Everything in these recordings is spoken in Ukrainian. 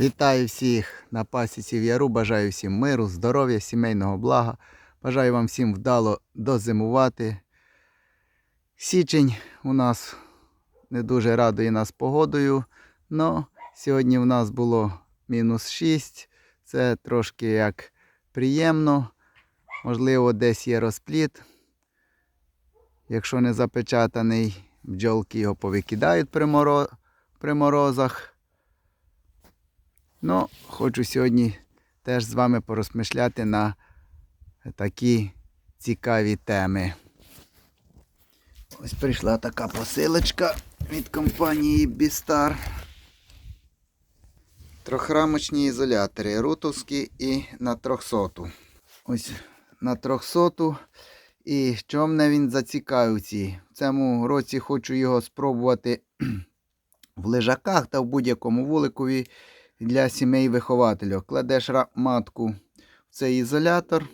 Вітаю всіх на пасіці в Яру. Бажаю всім миру, здоров'я, сімейного блага. Бажаю вам всім вдало дозимувати. Січень у нас не дуже радує нас погодою. але сьогодні у нас було мінус 6. Це трошки як приємно. Можливо, десь є розпліт. Якщо не запечатаний, бджолки його повикидають при морозах. Ну, хочу сьогодні теж з вами порозмишляти на такі цікаві теми. Ось прийшла така посилочка від компанії Бістар. Трохрамочні ізолятори рутовські і на 300. Ось на 300. І що мене він зацікавив ці. В цьому році хочу його спробувати в лежаках та в будь-якому вуликові для сімей вихователів. Кладеш матку в цей ізолятор.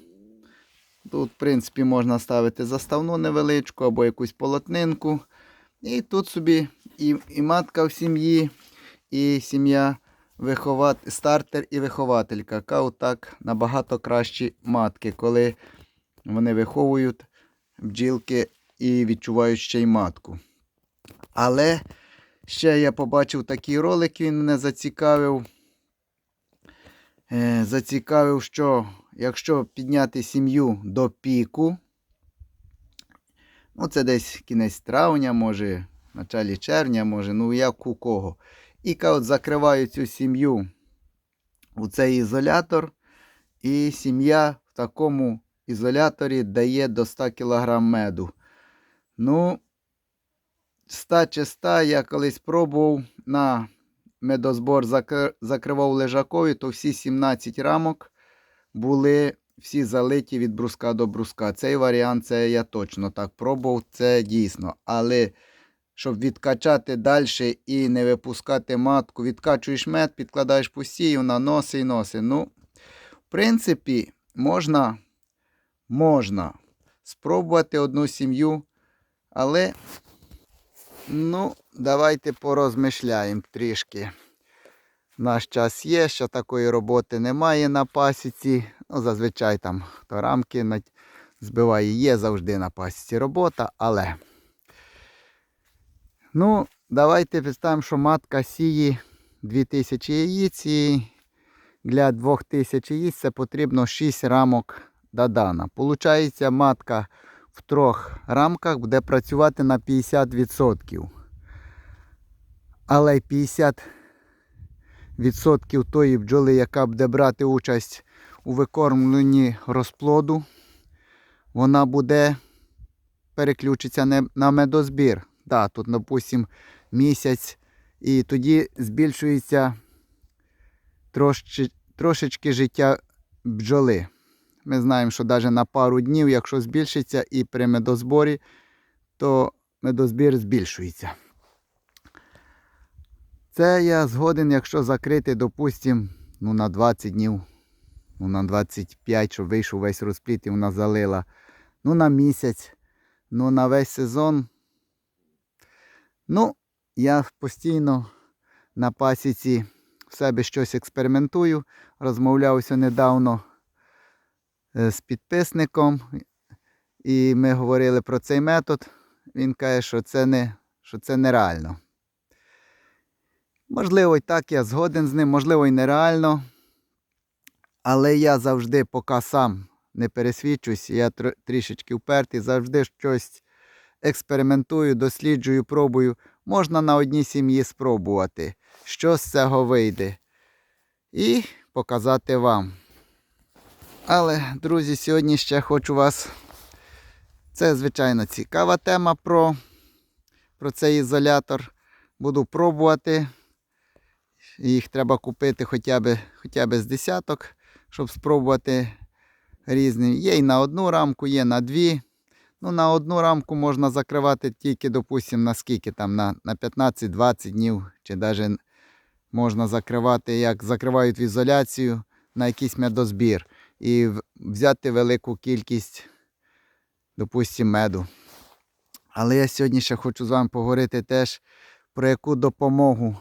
Тут, в принципі, можна ставити заставну невеличку або якусь полотнинку. І тут собі і, і матка в сім'ї, і сім'я виховат... стартер і вихователька. Яка отак набагато кращі матки, коли вони виховують бджілки і відчувають ще й матку. Але ще я побачив такий ролик, він мене зацікавив. Е, зацікавив, що якщо підняти сім'ю до піку, ну це десь кінець травня, може, началі червня, може, ну як у кого. І от закриваю цю сім'ю у цей ізолятор, і сім'я в такому ізоляторі дає до 100 кг меду. Ну, 100 чи 100 я колись пробував на медозбор закривав лежакові, то всі 17 рамок були всі залиті від бруска до бруска. Цей варіант це я точно так пробував, це дійсно. Але щоб відкачати далі і не випускати матку, відкачуєш мед, підкладаєш пусті, вона носи і носи. Ну, в принципі, можна, можна спробувати одну сім'ю, але Ну, давайте порозмишляємо трішки наш час є, що такої роботи немає на пасіці. Ну, Зазвичай там хто рамки збиває, є завжди на пасіці робота, але Ну, давайте представимо, що матка сіє 2000 яїць і для 2000 яїць це потрібно 6 рамок дадана. Получається, матка в трьох рамках буде працювати на 50%. Але 50 відсотків тої бджоли, яка буде брати участь у викормленні розплоду, вона буде переключитися на медозбір. Да, Тут, допустим, місяць. І тоді збільшується трошечки, трошечки життя бджоли. Ми знаємо, що навіть на пару днів, якщо збільшиться і при медозборі, то медозбір збільшується. Це я згоден, якщо закрити, допустимо, ну, на 20 днів, ну, на 25, щоб вийшов весь розпліт і вона залила. Ну, на місяць, ну на весь сезон. Ну, я постійно на пасіці в себе щось експериментую. Розмовлявся недавно е, з підписником, і ми говорили про цей метод. Він каже, що це не, що це нереально. Можливо, і так я згоден з ним, можливо, і нереально. Але я завжди, поки сам не пересвідчусь, я тр- трішечки впертий, завжди щось експериментую, досліджую, пробую. Можна на одній сім'ї спробувати, що з цього вийде. І показати вам. Але, друзі, сьогодні ще хочу вас. Це, звичайно, цікава тема про, про цей ізолятор. Буду пробувати. Їх треба купити хоча б, хоча б з десяток, щоб спробувати різні. Є і на одну рамку, є на дві. Ну, на одну рамку можна закривати тільки, допустимо, на скільки там, на, на 15-20 днів, чи навіть можна закривати, як закривають в ізоляцію на якийсь медозбір і взяти велику кількість, допустимо, меду. Але я сьогодні ще хочу з вами поговорити теж про яку допомогу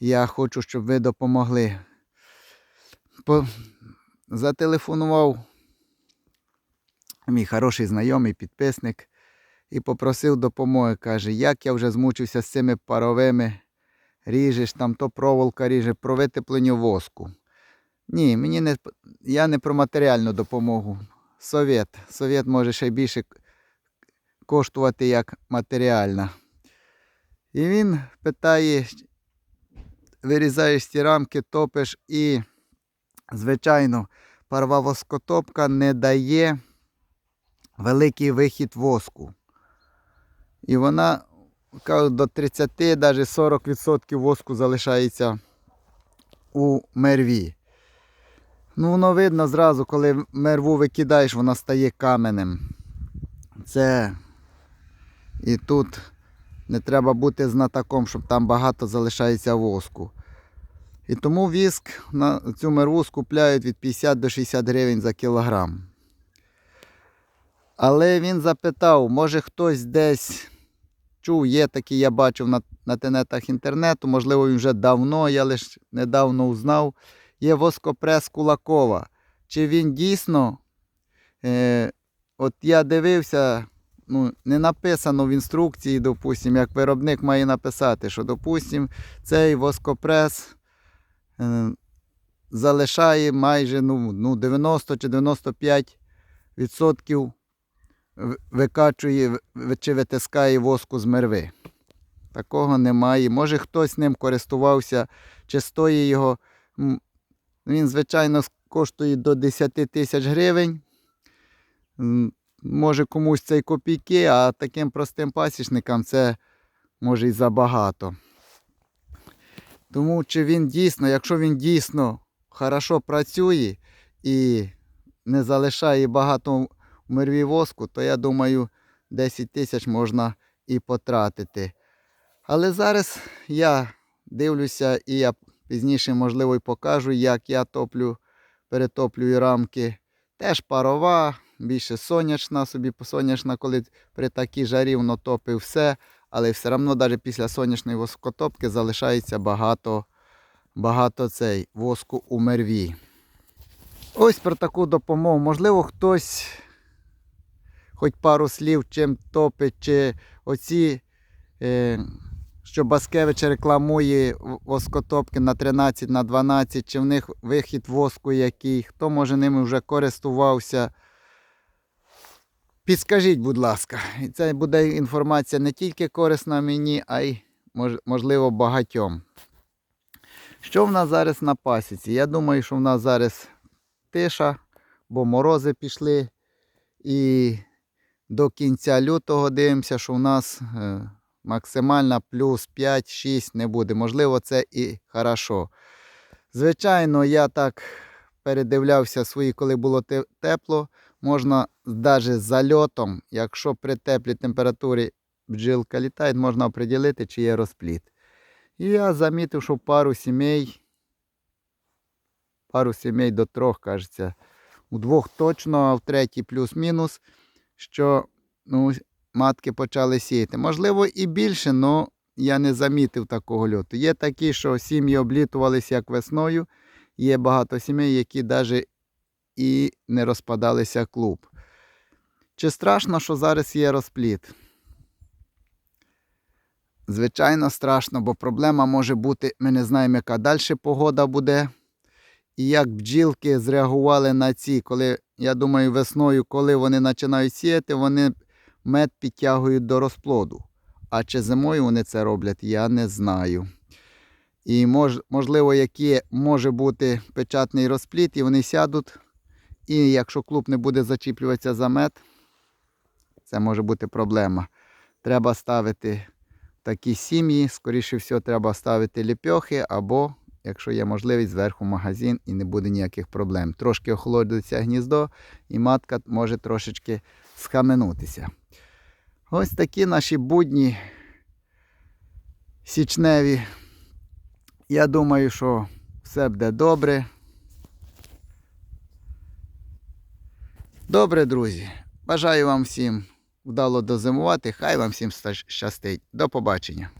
Я хочу, щоб ви допомогли. По... Зателефонував мій хороший знайомий підписник і попросив допомоги. Каже, як я вже змучився з цими паровими, ріжеш, там то проволока ріже, про витепленню воску. Ні, мені не, я не про матеріальну допомогу. Совєт. Совєт може ще більше коштувати як матеріальна. І він питає, вирізаєш ці рамки, топиш і, звичайно, парова воскотопка не дає великий вихід воску. І вона до 30, навіть 40% воску залишається у мерві. Ну, воно видно зразу, коли мерву викидаєш, вона стає каменем. Це і тут не треба бути знатоком, щоб там багато залишається воску. І тому віск на цю мерву скупляють від 50 до 60 гривень за кілограм. Але він запитав, може хтось десь чув, є такий, я бачив на, на тенетах інтернету, можливо, він вже давно, я лише недавно узнав. Є воскопрес Кулакова. Чи він дійсно, е, от я дивився, ну, не написано в інструкції, допустим, як виробник має написати, що, допустим, цей воскопрес е, залишає майже ну, ну, 90 чи 95 відсотків в- викачує чи витискає воску з мерви. Такого немає. Може хтось ним користувався, чи стоїть його. Він, звичайно, коштує до 10 тисяч гривень. Може комусь це й копійки, а таким простим пасічникам це може й забагато. Тому чи він дійсно, якщо він дійсно хорошо працює і не залишає багато в мерві воску, то я думаю, 10 тисяч можна і потратити. Але зараз я дивлюся і я пізніше, можливо, і покажу, як я топлю, перетоплюю рамки. Теж парова, більше сонячна, собі сонячна, коли при такій жарі воно топить все. Але все одно, навіть після сонячної воскотопки залишається багато, багато цей воску у мерві. Ось про таку допомогу. Можливо, хтось хоч пару слів чим топить, чи оці, е, що Баскевич рекламує воскотопки на 13 на 12, чи в них вихід воску який, хто може ними вже користувався. Підскажіть, будь ласка, і це буде інформація не тільки корисна мені, а й можливо багатьом. Що в нас зараз на пасіці? Я думаю, що в нас зараз тиша, бо морози пішли. І до кінця лютого дивимося, що в нас е, максимальна плюс 5-6 не буде. Можливо, це і хорошо. Звичайно, я так передивлявся свої, коли було тепло. Можна навіть зальотом, якщо при теплій температурі бджілка літає, можна оприділити, чи є розпліт. І я замітив, що пару сімей, пару сімей до трьох, кажеться, у двох точно, а в третій плюс-мінус, що ну, матки почали сіяти. Можливо, і більше, але я не замітив такого льоту. Є такі, що сім'ї облітувалися як весною. Є багато сімей, які навіть і не розпадалися клуб. Чи страшно, що зараз є розпліт? Звичайно, страшно, бо проблема може бути, ми не знаємо, яка далі погода буде. І як бджілки зреагували на ці, коли, я думаю, весною, коли вони починають сіяти, вони мед підтягують до розплоду. А чи зимою вони це роблять, я не знаю. І мож, можливо, який може бути печатний розпліт, і вони сядуть. І якщо клуб не буде зачіплюватися за мед, це може бути проблема. Треба ставити такі сім'ї, скоріше всього, треба ставити ліпьохи або, якщо є можливість, зверху магазин і не буде ніяких проблем. Трошки охолодиться гніздо, і матка може трошечки схаменутися. Ось такі наші будні січневі. Я думаю, що все буде добре. Добре, друзі. Бажаю вам всім вдало дозимувати. Хай вам всім щастить. До побачення.